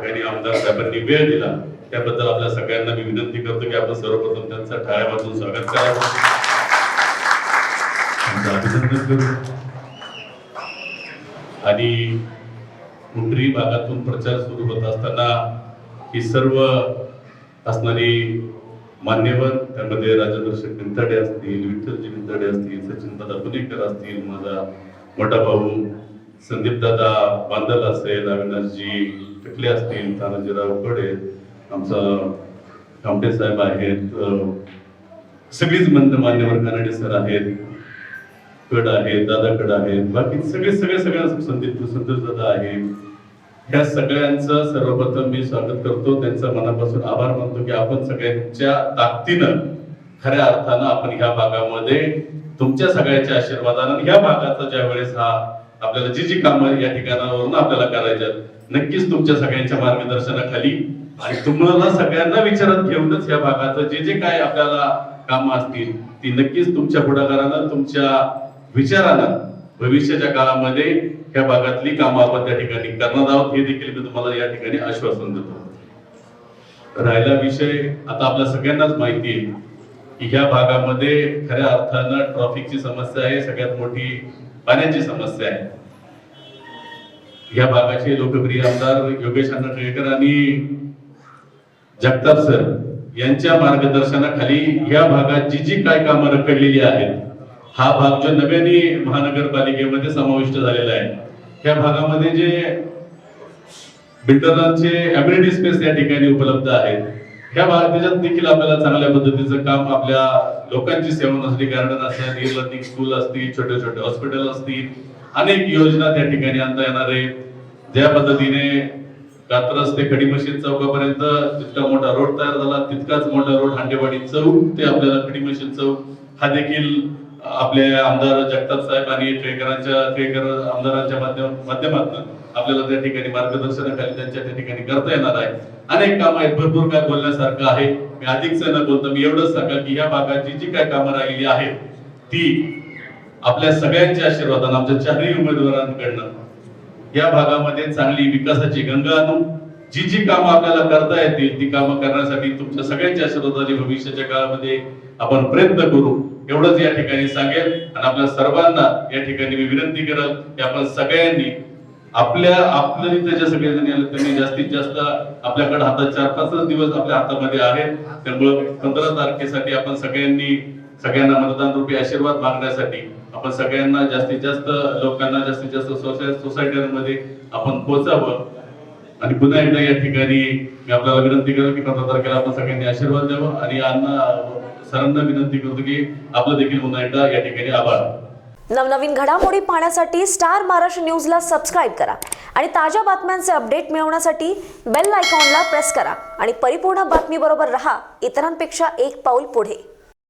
ठिकाणी आमदार साहेबांनी वेळ दिला. त्याबद्दल आपल्या सगळ्यांना मी विनंती करतो की आपण सर्वप्रथम त्यांचं टाळ्या वाजवून स्वागत करावं. अभिनंदन करू. आणि कुंडरी भागातून प्रचार सुरू होत असताना ही सर्व असणारी मान्यवर त्यामध्ये राजदर्शक निंताडे असतील विठ्ठलजी निंताडे असतील सचिन दादा पुणेकर असतील माझा मोठा भाऊ संदीप दादा बांदल असेल अविनाशजी टिकले असतील तानाजीरावकडे आमचा कामटे साहेब आहेत सगळीच मंद मान्यवर कानडे सर आहेत कड आहेत दादा कड आहेत बाकी सगळे सगळे सगळ्या संदीप संतोष दादा आहेत ह्या सगळ्यांचं सर्वप्रथम मी स्वागत करतो. त्यांचा मनापासून आभार मानतो की आपण सगळ्यांच्या ताकदीनं खऱ्या अर्थानं आपण ह्या भागामध्ये तुमच्या सगळ्यांच्या आशीर्वादानं ह्या भागाचा ज्या वेळेस हा आपल्याला जी जी कामं या ठिकाणावरून आपल्याला करायच्यात नक्कीच तुमच्या सगळ्यांच्या मार्गदर्शनाखाली आणि तुम्हाला सगळ्यांना विचारात घेऊनच या भागाचं जे जे काय आपल्याला कामं असतील ती नक्कीच तुमच्या पुढाकारानं तुमच्या विचारानं भविष्याच्या काळामध्ये ह्या भागातली कामं आपण त्या ठिकाणी करणार आहोत हे देखील मी तुम्हाला या ठिकाणी आश्वासन देतो. राहिला विषय आता आपल्या सगळ्यांनाच माहिती आहे की ह्या भागामध्ये खऱ्या अर्थानं ट्रॉफिकची समस्या आहे सगळ्यात मोठी पाण्याची समस्या आहे. या भागाचे लोकप्रिय आमदार योगेश अण्णा टिळकर आणि जगताप सर यांच्या मार्गदर्शनाखाली या भागात जी जी काय कामं रखडलेली आहेत हा भाग जो नव्याने महानगरपालिकेमध्ये समाविष्ट झालेला आहे या भागामध्ये जे बिल्डरांचे अम्युनिटी स्पेस या ठिकाणी उपलब्ध आहेत ह्या भाग त्याच्यात देखील आपल्याला चांगल्या पद्धतीचं काम आपल्या लोकांची सेवा नसली गार्डन असेल लर्निंग स्कूल असतील छोटे छोटे हॉस्पिटल असतील अनेक योजना त्या ठिकाणी आणता येणार आहे. ज्या पद्धतीने कात्रस ते खडी मशीन चौकापर्यंत जितका मोठा रोड तयार झाला तितकाच मोठा रोड हांडेवाडी चौक ते आपल्याला खडी मशीन चौक. हा देखील आपले आमदार जगताप साहेब आणि ट्रेकरांच्या टिळकर आमदारांच्या माध्यम माध्यमातून आपल्याला त्या ठिकाणी मार्गदर्शनाखाली त्यांच्या त्या ठिकाणी करता येणार आहे. अनेक कामं आहेत. भरपूर काय बोलण्यासारखं आहे. मी अधिकच न बोलतो मी एवढंच सांगा की ह्या भागाची जी जी काय कामं राहिलेली आहेत ती आपल्या सगळ्यांच्या आशीर्वादानं आमच्या चारही उमेदवारांकडनं या भागामध्ये चांगली विकासाची गंगा आणू जी जी कामं आपल्याला करता येतील ती कामं करण्यासाठी तुमच्या सगळ्यांच्या आशीर्वादाने भविष्याच्या काळामध्ये आपण प्रयत्न करू. एवढंच या ठिकाणी सांगेल आणि आपल्या सर्वांना या ठिकाणी मी विनंती करेल की आपण सगळ्यांनी आपल्या आपलं इथे जे सगळे आले त्यांनी जास्तीत जास्त आपल्याकडे हातात चार पाचच दिवस आपल्या हातामध्ये आहेत. त्यामुळे पंधरा तारखेसाठी आपण सगळ्यांनी सगळ्यांना मतदान रूपी आशीर्वाद मागण्यासाठी आपण सगळ्यांना जास्तीत जास्त लोकांना जास्तीत जास्त सोसाय सोसायट्यांमध्ये आपण पोचावं आणि पुन्हा एकदा या ठिकाणी मी आपल्याला विनंती करेन की पंधरा तारखेला आपण सगळ्यांनी आशीर्वाद द्यावा. आणि अण्णा सरांना विनंती करतो की आपलं देखील पुन्हा एकदा या ठिकाणी आभार. नवनवीन घडामोडी पाहण्यासाठी स्टार महाराष्ट्र न्यूजला सबस्क्राईब करा. आणि ताज्या बातम्यांचे अपडेट मिळवण्यासाठी बेल आयकॉनला प्रेस करा. आणि परिपूर्ण बातमीबरोबर रहा. इतरांपेक्षा एक पाऊल पुढे.